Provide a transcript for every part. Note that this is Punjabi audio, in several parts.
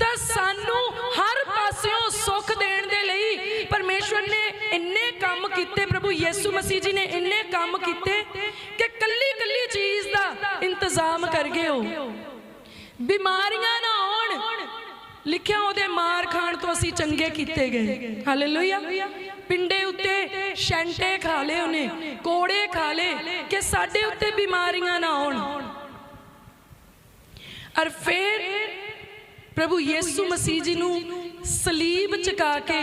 ਤਾਂ ਸਾਨੂੰ ਹਰ ਪਾਸਿਓਂ ਸੁੱਖ ਦੇਣ ਦੇ ਲਈ। ਪਰਮੇਸ਼ਵਰ ਨੇ ਇੰਨੇ ਕੰਮ ਕੀਤੇ, ਪ੍ਰਭੂ ਯੀਸੂ ਮਸੀਹ ਜੀ ਨੇ ਇੰਨੇ ਕੰਮ ਕੀਤੇ ਕਿ ਕੱਲੀ ਕੱਲੀ ਚੀਜ਼ ਦਾ ਇੰਤਜ਼ਾਮ ਕਰ ਗਏ ਹੋ ਬਿਮਾਰੀਆਂ ਨਾ ਆਉਣ ਲਿਖਿਆ ਉਹਦੇ ਮਾਰ ਖਾਣ ਤੋਂ ਅਸੀਂ ਚੰਗੇ ਕੀਤੇ ਗਏ। ਹਾਲੇਲੂਇਆ ਪਿੰਡੇ ਉੱਤੇ ਸ਼ੈਂਟੇ ਖਾ ਲਏ ਉਹਨੇ, ਕੋੜੇ ਖਾ ਲਏ ਕਿ ਸਾਡੇ ਉੱਤੇ ਬਿਮਾਰੀਆਂ ਨਾ ਆਉਣ ਔਰ ਫਿਰ ਪ੍ਰਭੂ ਯੀਸੂ ਮਸੀਹ ਜੀ ਨੂੰ ਸਲੀਬ ਚਕਾ ਕੇ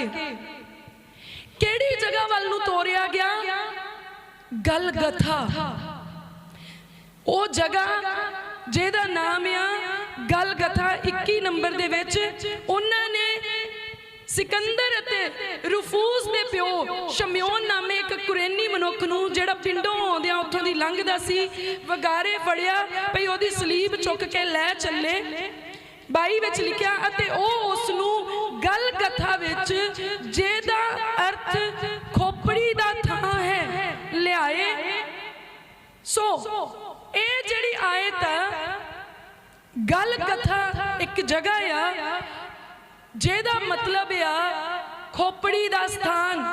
ਕਿਹੜੀ ਜਗ੍ਹਾ ਵੱਲ ਨੂੰ ਤੋਰਿਆ ਗਿਆ? ਗਲਗਥਾ। ਉਹ ਜਗ੍ਹਾ ਜਿਹਦਾ ਨਾਮ ਆ ਗਲਗਥਾ। 21 ਨੰਬਰ ਦੇ ਵਿੱਚ ਉਹਨਾਂ ਨੇ ਸਿਕੰਦਰ ਅਤੇ ਰੂਫੂਸ ਦੇ ਪਿਓ ਸ਼ਮਿਓਨ ਨਾਮੇ ਇੱਕ ਕੁਰੇਨੀ ਮਨੁੱਖ ਨੂੰ ਜਿਹੜਾ ਪਿੰਡੋਂ ਆਉਂਦਿਆਂ ਉੱਥੋਂ ਦੀ ਲੰਘਦਾ ਸੀ, ਵਗਾਰੇ ਫੜਿਆ, ਭਈ ਉਹਦੀ ਸਲੀਬ ਚੁੱਕ ਕੇ ਲੈ ਚੱਲੇ। 22 ਵਿੱਚ ਲਿਖਿਆ ਅਤੇ ਉਹ ਉਸ ਨੂੰ ਗਲਗਥਾ ਵਿੱਚ, ਜਿਹਦਾ ਅਰਥ ਖੋਪੜੀ ਦਾ ਥਾਂ ਹੈ, ਲਿਆਏ। ਸੋ, ਇਹ ਜਿਹੜੀ ਆਇਤ ਆ ਗਲ ਕਥਾ ਇੱਕ ਜਗ੍ਹਾ ਆ, ਜਿਹਦਾ ਮਤਲਬ ਆ ਖੋਪੜੀ ਦਾ ਸਥਾਨ।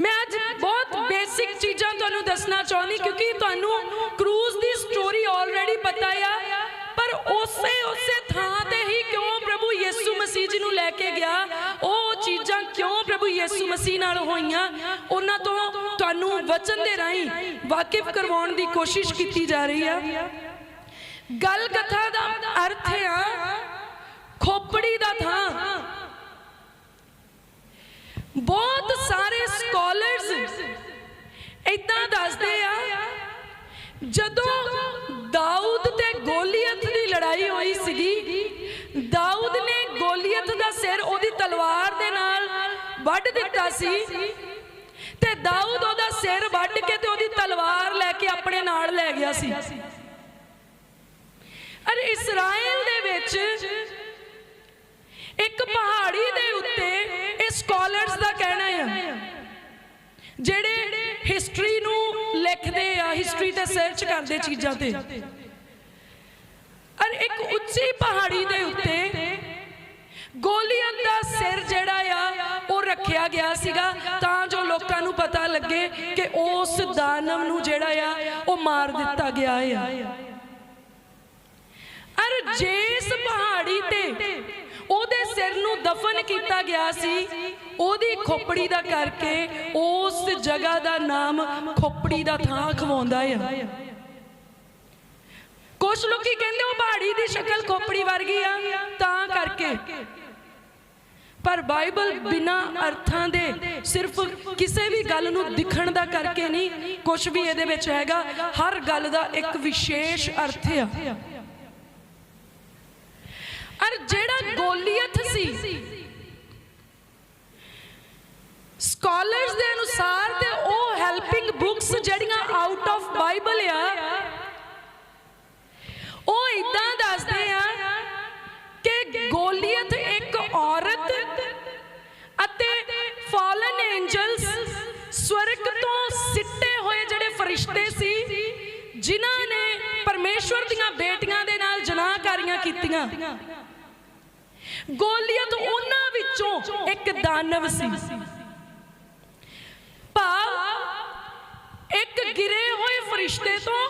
ਮੈਂ ਅੱਜ ਬਹੁਤ ਬੇਸਿਕ ਚੀਜ਼ਾਂ ਤੁਹਾਨੂੰ ਦੱਸਣਾ ਚਾਹੁੰਦੀ, ਕਿਉਂਕਿ ਤੁਹਾਨੂੰ ਕਰੂਜ਼ ਦੀ ਸਟੋਰੀ ਆਲਰੇਡੀ ਪਤਾ ਆ, ਪਰ ਉਸੇ ਉਸੇ ਥਾਂ ਤੇ ਹੀ ਕਿਉਂ ਪ੍ਰਭੂ ਯੀਸੂ ਮਸੀਹ ਜੀ ਨੂੰ ਲੈ ਕੇ ਗਿਆ? ਉਹ ਚੀਜ਼ਾਂ ਕਿਉਂ ਪ੍ਰਭੂ ਯੀਸੂ ਮਸੀਹ ਨਾਲ ਹੋਈਆਂ? ਉਹਨਾਂ ਤੋਂ ਤੁਹਾਨੂੰ ਵਚਨ ਦੇ ਰਾਹੀਂ ਵਾਕਿਫ ਕਰਵਾਉਣ ਦੀ ਕੋਸ਼ਿਸ਼ ਕੀਤੀ ਜਾ ਰਹੀ ਆ। ਗੱਲ ਕਥਾ ਦਾ ਅਰਥ ਆ, ਖੋਪੜੀ ਦਾ ਥਾਂ। ਬਹੁਤ ਸਾਰੇ ਸਕਾਲਰਸ ਇਦਾਂ ਦੱਸਦੇ ਆ, ਜਦੋਂ ਦਾਊਦ ਤੇ ਗੋਲੀਅਤ ਦੀ ਲੜਾਈ ਹੋਈ ਸੀਗੀ, ਦਾਊਦ ਨੇ ਗੋਲੀਅਤ ਦਾ ਸਿਰ ਉਹਦੀ ਤਲਵਾਰ ਦੇ ਨਾਲ ਵੱਢ ਦਿੱਤਾ ਸੀ ਤੇ ਦਾਊਦ ਉਹਦਾ ਸਿਰ ਵੱਢ ਕੇ ਤੇ ਉਹਦੀ ਤਲਵਾਰ ਲੈ ਕੇ ਆਪਣੇ ਨਾਲ ਲੈ ਗਿਆ ਸੀ। ਅਰ ਇਸਰਾਇਲ ਦੇ ਵਿੱਚ ਇੱਕ ਪਹਾੜੀ ਜਿਹੜੇ ਹਿਸਟਰੀ ਨੂੰ ਲਿਖਦੇ ਆ ਹਿਸਟਰੀ ਤੇ ਸਰਚ ਕਰਦੇ ਚੀਜ਼ਾਂ ਤੇ। ਅਰ ਇੱਕ ਉੱਚੀ ਪਹਾੜੀ ਦੇ ਉੱਤੇ ਗੋਲੀਅਤ ਦਾ ਸਿਰ ਜਿਹੜਾ ਆ, ਉਹ ਰੱਖਿਆ ਗਿਆ ਸੀਗਾ ਤਾਂ ਜੋ ਲੋਕਾਂ ਨੂੰ ਪਤਾ ਲੱਗੇ ਕਿ ਉਸ ਦਾਨਵ ਨੂੰ ਜਿਹੜਾ ਆ, ਉਹ ਮਾਰ ਦਿੱਤਾ ਗਿਆ ਆ। ਅਰ ਜਿਸ ਪਹਾੜੀ ਤੇ ਸਿਰ ਨੂੰ ਦਫਨ ਕੀਤਾ ਗਿਆ ਸੀ, ਉਹਦੀ ਖੋਪੜੀ ਦਾ ਕਰਕੇ ਉਸ ਜਗ੍ਹਾ ਦਾ ਨਾਮ ਖੋਪੜੀ ਦਾ ਥਾਂ ਖਵਾਉਂਦਾ ਆ। ਕੁਝ ਲੋਕੀ ਕਹਿੰਦੇ ਉਹ ਪਹਾੜੀ ਦੀ ਸ਼ਕਲ ਖੋਪੜੀ ਵਰਗੀ ਆ, ਤਾਂ ਕਰਕੇ। ਪਰ ਬਾਈਬਲ ਬਿਨਾ ਅਰਥਾਂ ਦੇ ਸਿਰਫ ਕਿਸੇ ਵੀ ਗੱਲ ਨੂੰ ਦਿਖਣ ਦਾ ਕਰਕੇ ਨਹੀਂ ਕੁਝ ਵੀ ਇਹਦੇ ਵਿੱਚ ਹੈਗਾ, ਹਰ ਗੱਲ ਦਾ ਇੱਕ ਵਿਸ਼ੇਸ਼ ਅਰਥ ਆ। ਅਰ ਜਿਹੜਾ ਗੋਲੀਅਤ ਸੀ ਸਕਾਲਰਸ ਦੇ ਅਨੁਸਾਰ ਤੇ ਉਹ ਹੈਲਪਿੰਗ ਬੁੱਕਸ ਜਿਹੜੀਆਂ ਆਊਟ ਆਫ ਬਾਈਬਲ ਆ, ਉਹ ਇਦਾਂ ਦੱਸਦੇ ਆ ਕਿ ਗੋਲੀਅਤ ਇੱਕ ਔਰਤ ਅਤੇ ਫਾਲਨ ਐਂਜਲਸ ਸਵਰਗ ਤੋਂ ਸਿੱਟੇ ਹੋਏ ਜਿਹੜੇ ਫਰਿਸ਼ਤੇ ਸੀ, ਜਿਨ੍ਹਾਂ ਨੇ ਪਰਮੇਸ਼ਵਰ ਦੀਆਂ ਬੇਟੀਆਂ ਦੇ ਨਾਲ ਜਨਾਹਕਾਰੀਆਂ ਕੀਤੀਆਂ। ਗੋਲੀਅਤ ਉਹਨਾਂ ਵਿੱਚੋਂ ਇੱਕ ਦਾਨਵ ਸੀ। ਭਾਵ ਇੱਕ ਗਿਰੇ ਹੋਏ ਫਰਿਸ਼ਤੇ ਤੋਂ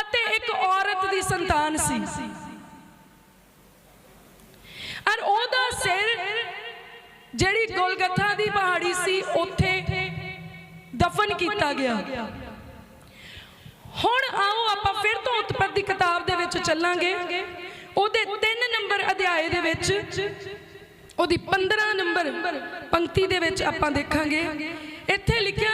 ਅਤੇ ਇੱਕ ਔਰਤ ਦੀ ਸੰਤਾਨ ਸੀ। ਔਰ ਉਹਦਾ ਸਿਰ ਜਿਹੜੀ ਗੋਲਗੱਥਾ ਦੀ ਪਹਾੜੀ ਸੀ, ਉੱਥੇ ਦਫਨ ਕੀਤਾ ਗਿਆ। ਹੁਣ ਆਓ ਆਪਾਂ ਫਿਰ ਤੋਂ ਉਤਪਤ ਦੀ ਕਿਤਾਬ ਦੇ ਵਿੱਚ ਚੱਲਾਂਗੇ। ਉਹਦੇ 3 ਨੰਬਰ ਅਧਿਆਏ ਦੇ ਵਿੱਚ, ਉਹਦੀ 15 ਨੰਬਰ ਪੰਕਤੀ ਦੇ ਵਿੱਚ ਆਪਾਂ ਦੇਖਾਂਗੇ। ਇੱਥੇ ਲਿਖਿਆ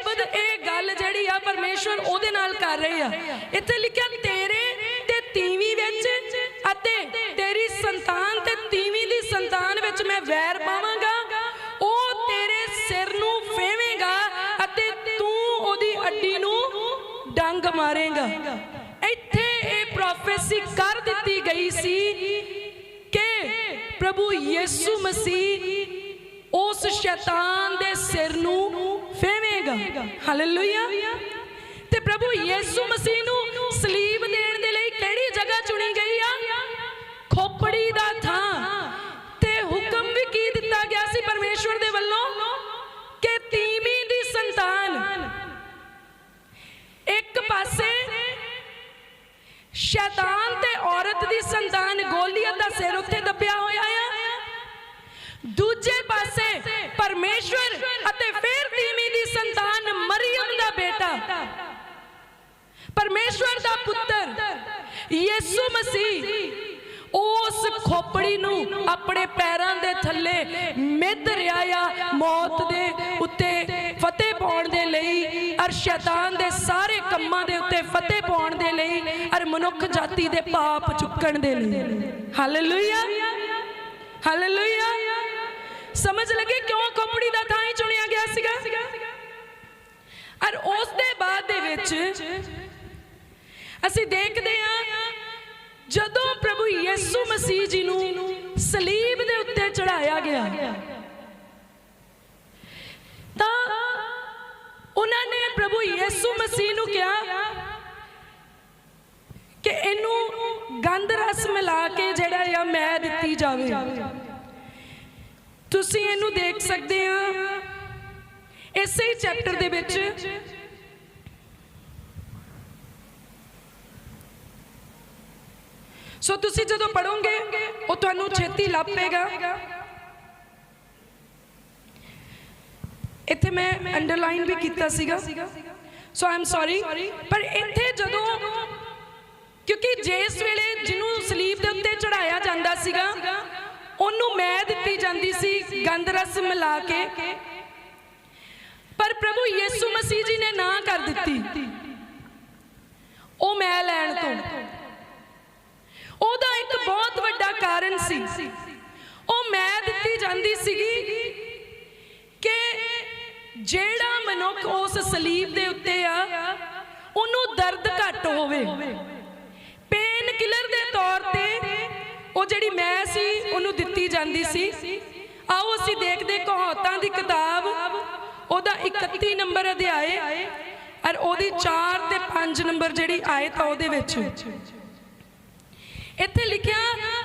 ਸ਼ਬਦ ਇਹ ਗੱਲ ਜਿਹੜੀ ਆ ਪਰਮੇਸ਼ਵਰ ਉਹਦੇ ਨਾਲ ਕਰ ਰਹੇ ਆ। ਇੱਥੇ ਲਿਖਿਆ, ਤੇਰੇ ਤੇ ਤੀਵੀਂ ਵਿੱਚ ਅਤੇ ਤੇਰੀ ਸੰਤਾਨ ਤੇ ਤੀਵੀਂ ਦੀ ਸੰਤਾਨ ਵਿੱਚ ਮੈਂ ਵੈਰ ਪਾਵਾਂਗਾ। ਉਹ ਤੇਰੇ ਸਿਰ ਨੂੰ ਫੇਵੇਂਗਾ ਅਤੇ ਤੂੰ ਡੰਗ ਮਾਰੇਗਾ। ਇੱਥੇ ਇਹ ਪ੍ਰੋਫੈਸੀ ਕਰ ਦਿੱਤੀ ਗਈ ਸੀ ਕਿ ਪ੍ਰਭੂ ਯੀਸੂ ਮਸੀਹ ਉਸ ਸ਼ੈਤਾਨ ਦੇ ਸਿਰ ਨੂੰ ਫੇਵੇਗਾ ਹਾਲੇਲੂਇਆ ਤੇ ਪ੍ਰਭੂ ਯੀਸੂ ਮਸੀਹ ਨੂੰ ਸਲੀਬ ਦੇਣ ਦੇ ਲਈ ਕਿਹੜੀ ਜਗ੍ਹਾ ਚੁਣੀ ਗਈ ਆ? ਖੋਪੜੀ ਦਾ ਥਾਂ। ਤੇ ਹੁਕਮ ਵੀ ਕੀ ਦਿੱਤਾ ਗਿਆ ਸੀ ਪਰਮੇਸ਼ਵਰ ਦੇ ਵੱਲੋਂ? ਕਿ ਤੀਵੀਂ ਦੀ ਸੰਤਾਨ। ਇੱਕ ਪਾਸੇ ਸ਼ੈਤਾਨ ਤੇ ਔਰਤ ਦੀ ਸੰਤਾਨ ਗੋਲੀਅਤ ਦਾ ਸਿਰ ਉੱਤੇ ਦੱਬਿਆ ਹੋਇਆ ਆ। ਦੂਜੇ ਪਾਸੇ ਪਰਮੇਸ਼ਵਰ ਪਰਮੇਸ਼ਵਰ ਦਾ ਪੁੱਤਰ ਯੀਸੂ ਮਸੀਹ, ਉਸ ਖੋਪੜੀ ਨੂੰ ਆਪਣੇ ਪੈਰਾਂ ਦੇ ਥੱਲੇ ਮਿੱਧ ਰਿਹਾ ਆ ਮੌਤ ਦੇ ਉੱਤੇ ਫਤਿਹ ਪਾਉਣ ਦੇ ਲਈ ਅਰ ਸ਼ੈਤਾਨ ਦੇ ਸਾਰੇ ਕੰਮਾਂ ਦੇ ਉੱਤੇ ਫਤਿਹ ਪਾਉਣ ਦੇ ਲਈ ਅਰ ਮਨੁੱਖ ਜਾਤੀ ਦੇ ਪਾਪ ਚੁੱਕਣ ਦੇ ਲਈ। ਹਾਲੇਲੂਇਆ ਹਾਲੇਲੂਇਆ ਸਮਝ ਲੱਗੇ ਕਿਉਂ ਖੋਪੜੀ ਦਾ ਥਾਂ ਹੀ ਚੁਣਿਆ ਗਿਆ ਸੀਗਾ? ਅਰ ਉਸ ਦੇ ਬਾਅਦ ਦੇ ਵਿੱਚ ਅਸੀਂ ਦੇਖਦੇ ਹਾਂ, ਜਦੋਂ ਪ੍ਰਭੂ ਯੀਸੂ ਮਸੀਹ ਜੀ ਨੂੰ ਸਲੀਬ ਦੇ ਉੱਤੇ ਚੜਾਇਆ ਗਿਆ, ਤਾਂ ਉਹਨਾਂ ਨੇ ਪ੍ਰਭੂ ਯੀਸੂ ਮਸੀਹ ਨੂੰ ਕਿਹਾ ਕਿ ਇਹਨੂੰ ਗੰਧ ਰਸ ਮਿਲਾ ਕੇ ਜਿਹੜਾ ਆ ਮੈਂ ਦਿੱਤੀ ਜਾਵੇ। ਤੁਸੀਂ ਇਹਨੂੰ ਦੇਖ ਸਕਦੇ ਆ ਇਸੇ ਚੈਪਟਰ ਦੇ ਵਿੱਚ ਸੋ ਤੁਸੀਂ ਜਦੋਂ ਪੜੋਗੇ ਉਹ ਤੁਹਾਨੂੰ ਛੇਤੀ ਲੱਭ ਲੱਭੇਗਾ ਇੱਥੇ ਮੈਂ ਅੰਡਰਲਾਈਨ ਵੀ ਕੀਤਾ ਸੀਗਾ। ਸੋ ਆਮ ਸੌਰੀ ਪਰ ਇੱਥੇ ਜਦੋਂ, ਕਿਉਂਕਿ ਜਿਸ ਵੇਲੇ ਜਿਹਨੂੰ ਸਲੀਬ ਦੇ ਉੱਤੇ ਚੜਾਇਆ ਜਾਂਦਾ ਸੀਗਾ, ਉਹਨੂੰ ਮੈਂ ਦਿੱਤੀ ਜਾਂਦੀ ਸੀ ਗੰਧ ਰਸ ਮਿਲਾ ਕੇ। ਪਰ ਪ੍ਰਭੂ ਯੀਸੂ ਮਸੀਹ ਜੀ ਨੇ ਨਾ ਕਰ ਦਿੱਤੀ। ਉਹ ਮੈਂ ਲੈਣ ਤੋਂ ਉਹਦਾ ਇੱਕ ਬਹੁਤ ਵੱਡਾ ਕਾਰਨ ਸੀ। ਉਹ ਮੈਂ ਦਿੱਤੀ ਜਾਂਦੀ ਸੀਗੀ ਕਿ ਜਿਹੜਾ ਮਨੁੱਖ ਉਸ ਸਲੀਬ ਦੇ ਉੱਤੇ ਆ, ਉਹਨੂੰ ਦਰਦ ਘੱਟ ਹੋਵੇ। ਪੇਨ ਕਿਲਰ ਦੇ ਤੌਰ ਤੇ ਉਹ ਜਿਹੜੀ ਮੈਂ ਸੀ, ਉਹਨੂੰ ਦਿੱਤੀ ਜਾਂਦੀ ਸੀ। ਆਓ ਅਸੀਂ ਦੇਖਦੇ ਕਹਾਵਤਾਂ ਦੀ ਕਿਤਾਬ, ਉਹਦਾ 31 ਨੰਬਰ ਅਧਿਆਏ ਔਰ ਉਹਦੀ 4 ਤੇ 5 ਨੰਬਰ ਜਿਹੜੀ ਆਇਤ ਆ ਉਹਦੇ ਵਿੱਚ। ਇੱਥੇ ਲਿਖਿਆ,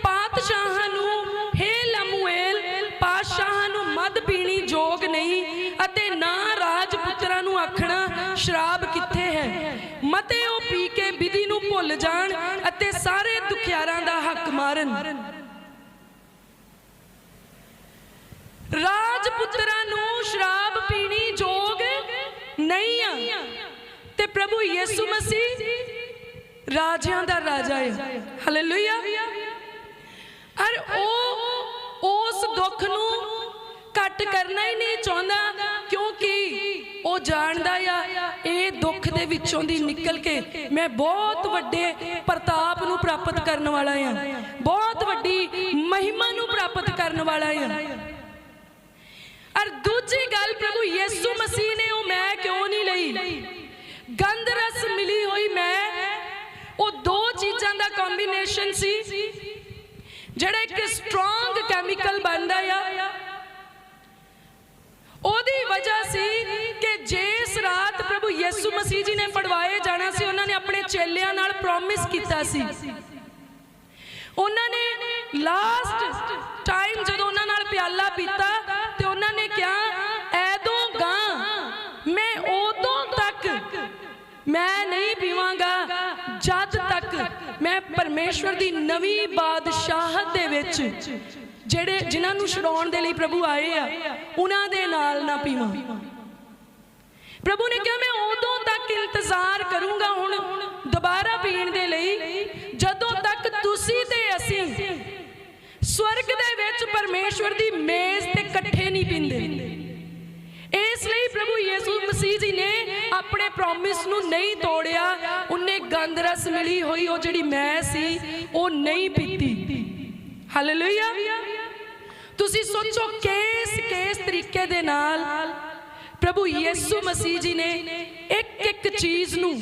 ਪਾਤਸ਼ਾਹਾਂ ਨੂੰ, ਹੇ ਲਮੂਏਲ, ਪਾਤਸ਼ਾਹਾਂ ਨੂੰ ਮਦ ਪੀਣੀ ਜੋਗ ਨਹੀਂ ਅਤੇ ਨਾ ਰਾਜਪੁੱਤਰਾਂ ਨੂੰ ਆਖਣਾ ਸ਼ਰਾਬ ਕਿੱਥੇ ਹੈ? ਮਤੇ ਉਹ ਪੀ ਕੇ ਵਿਧੀ ਨੂੰ ਭੁੱਲ ਜਾਣ ਅਤੇ ਸਾਰੇ ਦੁਖਿਆਰਾਂ ਦਾ ਹੱਕ ਮਾਰਨ। ਰਾਜਪੁੱਤਰਾਂ ਨੂੰ ਸ਼ਰਾਬ ਪੀਣੀ ਜੋਗ ਨਹੀਂ ਆ। ਤੇ ਪ੍ਰਭੂ ਯੀਸੂ ਮਸੀਹ ਰਾਜਿਆਂ ਦਾ ਰਾਜਾ ਹੈ ਹਾਲੇਲੂਇਆ ਅਰ ਉਹ, ਉਸ ਦੁੱਖ ਨੂੰ ਘੱਟ ਕਰਨਾ ਹੀ ਨਹੀਂ ਚਾਹੁੰਦਾ, ਕਿਉਂਕਿ ਉਹ ਜਾਣਦਾ ਆ, ਇਹ ਦੁੱਖ ਦੇ ਵਿੱਚੋਂ ਦੀ ਨਿਕਲ ਕੇ ਮੈਂ ਬਹੁਤ ਵੱਡੇ ਪ੍ਰਤਾਪ ਨੂੰ ਪ੍ਰਾਪਤ ਕਰਨ ਵਾਲਾ ਆ। ਬਹੁਤ ਵੱਡੀ ਮਹਿਮਾ ਨੂੰ ਪ੍ਰਾਪਤ ਕਰਨ ਵਾਲਾ ਆ। ਅਰ ਦੂਜੀ ਗੱਲ ਪ੍ਰਭੂ ਯੀਸੂ ਮਸੀਹ ਨੇ ਉਹ ਮੈਂ ਕਿਉਂ ਨਹੀਂ ਲਈ? ਗੰਧ ਰਸ ਮਿਲੀ ਹੋਈ ਮੈਂ ਉਹ ਦੋ ਚੀਜ਼ਾਂ ਦਾ ਕੰਬੀਨੇਸ਼ਨ ਸੀ, ਜਿਹੜਾ ਇੱਕ ਸਟਰੋਂਗ ਕੈਮੀਕਲ ਬਣਦਾ ਆ। ਉਹਦੀ ਵਜ੍ਹਾ ਸੀ ਕਿ ਜਿਸ ਰਾਤ ਪ੍ਰਭੂ ਯਿਸੂ ਮਸੀਹ ਜੀ ਨੇ ਪੜਵਾਏ ਜਾਣਾ ਸੀ, ਉਹਨਾਂ ਨੇ ਆਪਣੇ ਚੇਲਿਆਂ ਨਾਲ ਪ੍ਰੋਮਿਸ ਕੀਤਾ ਸੀ। ਉਹਨਾਂ ਨੇ ਲਾਸਟ ਪਰਮੇਸ਼ਵਰ ਦੀ ਨਵੀਂ ਬਾਦਸ਼ਾਹਤ ਦੇ ਵਿੱਚ ਜਿਹੜੇ ਜਿਨ੍ਹਾਂ ਨੂੰ ਛਡਾਉਣ ਦੇ ਲਈ ਪ੍ਰਭੂ ਆਏ ਆ, ਉਹਨਾਂ ਦੇ ਨਾਲ ਨਾ ਪੀਵਾਂ। ਪ੍ਰਭੂ ਨੇ ਕਿਹਾ, ਮੈਂ ਉਦੋਂ ਤੱਕ ਇੰਤਜ਼ਾਰ ਕਰੂੰਗਾ ਹੁਣ ਦੁਬਾਰਾ ਪੀਣ ਦੇ ਲਈ, ਜਦੋਂ ਤੱਕ ਤੁਸੀਂ ਤੇ ਅਸੀਂ ਸਵਰਗ ਦੇ ਵਿੱਚ ਪਰਮੇਸ਼ਵਰ ਦੀ ਮੇਜ਼ ਤੇ ਇਕੱਠੇ ਨਹੀਂ ਪੀਂਦੇ। ਇਸ ਲਈ ਪ੍ਰਭੂ ਯੀਸੂ ਮਸੀਹ ਜੀ ਨੇ ਆਪਣੇ ਪ੍ਰੋਮਿਸ ਨੂੰ ਨਹੀਂ ਤੋੜਿਆ। ਉਹਨੇ ਗੰਧ ਰਸ ਮਿਲੀ ਹੋਈ, ਉਹ ਜਿਹੜੀ ਮੈਂ ਸੀ, ਉਹ ਨਹੀਂ ਪੀਤੀ। ਹਾਲੇਲੂਇਆ ਤੁਸੀਂ ਸੋਚੋ ਕਿਸ ਕਿਸ ਤਰੀਕੇ ਦੇ ਨਾਲ ਪ੍ਰਭੂ ਯੀਸੂ ਮਸੀਹ ਜੀ ਨੇ ਇੱਕ ਇੱਕ ਚੀਜ਼ ਨੂੰ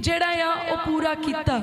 ਜਿਹੜਾ ਆ ਉਹ ਪੂਰਾ ਕੀਤਾ।